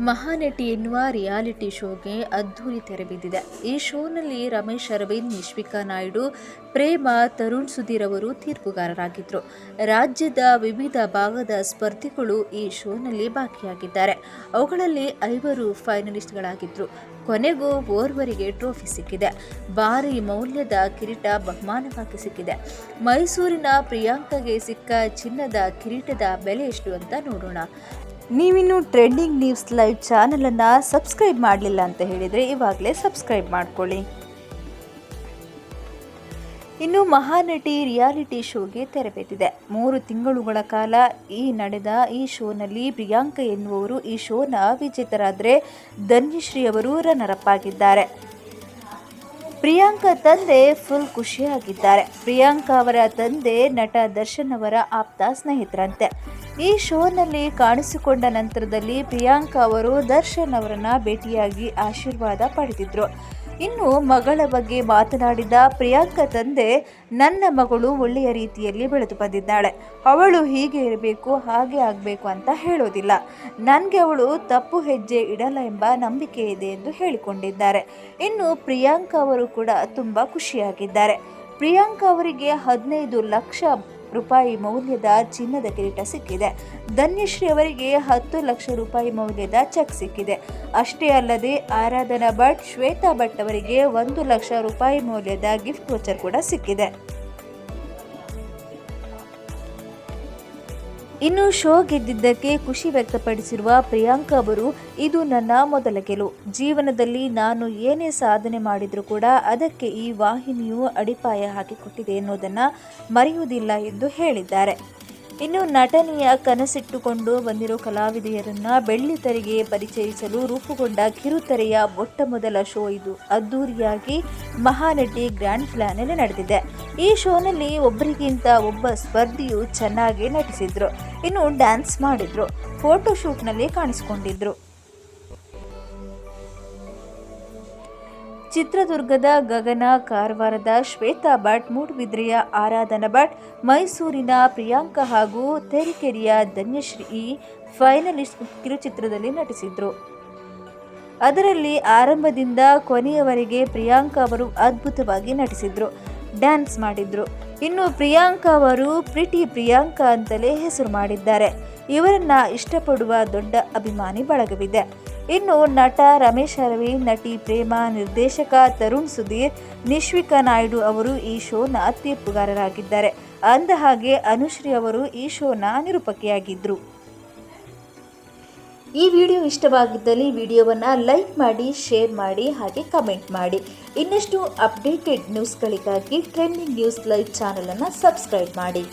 ಮಹಾನಟಿ ಎನ್ನುವ ರಿಯಾಲಿಟಿ ಶೋಗೆ ಅದ್ಧೂರಿ ತೆರೆ ಬಿದ್ದಿದೆ ಈ ಶೋನಲ್ಲಿ ರಮೇಶ್ ಅರವಿಂದ್, ನಿಶ್ವಿಕಾ ನಾಯ್ಡು, ಪ್ರೇಮ, ತರುಣ್ ಸುಧೀರ್ ಅವರು ತೀರ್ಪುಗಾರರಾಗಿದ್ದರು ರಾಜ್ಯದ ವಿವಿಧ ಭಾಗದ ಸ್ಪರ್ಧಿಗಳು ಈ ಶೋನಲ್ಲಿ ಭಾಗಿಯಾಗಿದ್ದಾರೆ. ಅವುಗಳಲ್ಲಿ ಐವರು ಫೈನಲಿಸ್ಟ್ಗಳಾಗಿದ್ದರು ಕೊನೆಗೂ ಓರ್ವರಿಗೆ ಟ್ರೋಫಿ ಸಿಕ್ಕಿದೆ. ಭಾರಿ ಮೌಲ್ಯದ ಕಿರೀಟ ಬಹುಮಾನವಾಗಿ ಸಿಕ್ಕಿದೆ. ಮೈಸೂರಿನ ಪ್ರಿಯಾಂಕಗೆ ಸಿಕ್ಕ ಚಿನ್ನದ ಕಿರೀಟದ ಬೆಲೆ ಎಷ್ಟು ಅಂತ ನೋಡೋಣ. ನೀವಿನ್ನು ಟ್ರೆಂಡಿಂಗ್ ನ್ಯೂಸ್ ಲೈವ್ ಚಾನಲನ್ನು ಸಬ್ಸ್ಕ್ರೈಬ್ ಮಾಡಲಿಲ್ಲ ಅಂತ ಹೇಳಿದರೆ ಇವಾಗಲೇ ಸಬ್ಸ್ಕ್ರೈಬ್ ಮಾಡ್ಕೊಳ್ಳಿ. ಇನ್ನು ಮಹಾನಟಿ ರಿಯಾಲಿಟಿ ಶೋಗೆ ತೆರಬೇತಿದೆ. ಮೂರು ತಿಂಗಳುಗಳ ಕಾಲ ಈ ನಡೆದ ಈ ಶೋನಲ್ಲಿ ಪ್ರಿಯಾಂಕ ಎನ್ನುವವರು ಈ ಶೋನ ವಿಜೇತರಾದರೆ ಧನ್ಯಶ್ರೀ ಅವರು ರನ್ನರಪ್ ಆಗಿದ್ದಾರೆ. ಪ್ರಿಯಾಂಕಾ ತಂದೆ ಫುಲ್ ಖುಷಿಯಾಗಿದ್ದಾರೆ. ಪ್ರಿಯಾಂಕಾ ಅವರ ತಂದೆ ನಟ ದರ್ಶನ್ ಅವರ ಆಪ್ತ ಸ್ನೇಹಿತರಂತೆ. ಈ ಶೋನಲ್ಲಿ ಕಾಣಿಸಿಕೊಂಡ ನಂತರದಲ್ಲಿ ಪ್ರಿಯಾಂಕಾ ಅವರು ದರ್ಶನ್ ಅವರನ್ನ ಭೇಟಿಯಾಗಿ ಆಶೀರ್ವಾದ ಪಡೆದಿದ್ರು. ಇನ್ನು ಮಗಳ ಬಗ್ಗೆ ಮಾತನಾಡಿದ ಪ್ರಿಯಾಂಕ ತಂದೆ, ನನ್ನ ಮಗಳು ಒಳ್ಳೆಯ ರೀತಿಯಲ್ಲಿ ಬೆಳೆದು ಬಂದಿದ್ದಾಳೆ. ಅವಳು ಹೀಗೆ ಇರಬೇಕು, ಹಾಗೆ ಆಗಬೇಕು ಅಂತ ಹೇಳೋದಿಲ್ಲ. ನನಗೆ ಅವಳು ತಪ್ಪು ಹೆಜ್ಜೆ ಇಡಲ್ಲ ಎಂಬ ನಂಬಿಕೆ ಇದೆ ಎಂದು ಹೇಳಿಕೊಂಡಿದ್ದಾರೆ. ಇನ್ನು ಪ್ರಿಯಾಂಕ ಅವರು ಕೂಡ ತುಂಬ ಖುಷಿಯಾಗಿದ್ದಾರೆ. ಪ್ರಿಯಾಂಕ ಅವರಿಗೆ ಹದಿನೈದು ಲಕ್ಷ ರೂಪಾಯಿ ಮೌಲ್ಯದ ಚಿನ್ನದ ಕಿರೀಟ ಸಿಕ್ಕಿದೆ. ಧನ್ಯಶ್ರೀ ಅವರಿಗೆ ಹತ್ತು ಲಕ್ಷ ರೂಪಾಯಿ ಮೌಲ್ಯದ ಚೆಕ್ ಸಿಕ್ಕಿದೆ. ಅಷ್ಟೇ ಅಲ್ಲದೆ ಆರಾಧನಾ ಭಟ್, ಶ್ವೇತಾ ಭಟ್ ಅವರಿಗೆ ಒಂದು ಲಕ್ಷ ರೂಪಾಯಿ ಮೌಲ್ಯದ ಗಿಫ್ಟ್ ವೋಚರ್ ಕೂಡ ಸಿಕ್ಕಿದೆ. ಇನ್ನು ಶೋ ಗೆದ್ದಿದ್ದಕ್ಕೆ ಖುಷಿ ವ್ಯಕ್ತಪಡಿಸಿರುವ ಪ್ರಿಯಾಂಕಾ ಅವರು, ಇದು ನನ್ನ ಮೊದಲ ಗೆಲುವು. ಜೀವನದಲ್ಲಿ ನಾನು ಏನೇ ಸಾಧನೆ ಮಾಡಿದರೂ ಕೂಡ ಅದಕ್ಕೆ ಈ ವಾಹಿನಿಯು ಅಡಿಪಾಯ ಹಾಕಿಕೊಟ್ಟಿದೆ ಎನ್ನುವುದನ್ನು ಮರೆಯುವುದಿಲ್ಲ ಎಂದು ಹೇಳಿದ್ದಾರೆ. ಇನ್ನು ನಟನೆಯ ಕನಸಿಟ್ಟುಕೊಂಡು ಬಂದಿರೋ ಕಲಾವಿದೆಯರನ್ನ ಬೆಳ್ಳಿತೆರೆಗೆ ಪರಿಚಯಿಸಲು ರೂಪುಗೊಂಡ ಕಿರುತೆರೆಯ ಮೊಟ್ಟ ಮೊದಲ ಶೋ ಇದು. ಅದ್ದೂರಿಯಾಗಿ ಮಹಾನಟಿ ಗ್ರ್ಯಾಂಡ್ ಫಿನಾಲೆಯಲ್ಲಿ ನಡೆದಿದೆ. ಈ ಶೋನಲ್ಲಿ ಒಬ್ಬರಿಗಿಂತ ಒಬ್ಬ ಸ್ಪರ್ಧಿಯು ಚೆನ್ನಾಗಿ ನಟಿಸಿದ್ರು. ಇನ್ನು ಡ್ಯಾನ್ಸ್ ಮಾಡಿದ್ರು. ಫೋಟೋಶೂಟ್ನಲ್ಲಿ ಕಾಣಿಸಿಕೊಂಡಿದ್ರು. ಚಿತ್ರದುರ್ಗದ ಗಗನ, ಕಾರವಾರದ ಶ್ವೇತಾ ಭಟ್, ಮೂಡುಬಿದ್ರೆಯ ಆರಾಧನಾ ಭಟ್, ಮೈಸೂರಿನ ಪ್ರಿಯಾಂಕಾ ಹಾಗೂ ತೆರಿಕೆರೆಯ ಧನ್ಯಶ್ರೀ ಫೈನಲಿಸ್ಟ್ ಕಿರುಚಿತ್ರದಲ್ಲಿ ನಟಿಸಿದ್ರು. ಅದರಲ್ಲಿ ಆರಂಭದಿಂದ ಕೊನೆಯವರೆಗೆ ಪ್ರಿಯಾಂಕಾ ಅವರು ಅದ್ಭುತವಾಗಿ ನಟಿಸಿದ್ರು, ಡ್ಯಾನ್ಸ್ ಮಾಡಿದ್ರು. ಇನ್ನು ಪ್ರಿಯಾಂಕ ಅವರು ಪ್ರಿಟಿ ಪ್ರಿಯಾಂಕಾ ಅಂತಲೇ ಹೆಸರು ಮಾಡಿದ್ದಾರೆ. ಇವರನ್ನ ಇಷ್ಟಪಡುವ ದೊಡ್ಡ ಅಭಿಮಾನಿ ಬಳಗವಿದೆ. ಇನ್ನು ನಟ ರಮೇಶ್ ಅರವಿಂದ್ ನಟಿ ಪ್ರೇಮ, ನಿರ್ದೇಶಕ ತರುಣ್ ಸುಧೀರ್, ನಿಶ್ವಿಕಾ ನಾಯ್ಡು ಅವರು ಈ ಶೋನ ತೀರ್ಪುಗಾರರಾಗಿದ್ದಾರೆ ಅಂದ ಹಾಗೆ ಅನುಶ್ರೀ ಅವರು ಈ ಶೋನ ನಿರೂಪಕಿಯಾಗಿದ್ದರು ಈ ವಿಡಿಯೋ ಇಷ್ಟವಾಗಿದ್ದಲ್ಲಿ ವಿಡಿಯೋವನ್ನು ಲೈಕ್ ಮಾಡಿ, ಶೇರ್ ಮಾಡಿ, ಹಾಗೆ ಕಮೆಂಟ್ ಮಾಡಿ. ಇನ್ನಷ್ಟು ಅಪ್ಡೇಟೆಡ್ ನ್ಯೂಸ್ಗಳಿಗಾಗಿ ಟ್ರೆಂಡಿಂಗ್ ನ್ಯೂಸ್ ಲೈವ್ ಚಾನಲನ್ನು ಸಬ್ಸ್ಕ್ರೈಬ್ ಮಾಡಿ.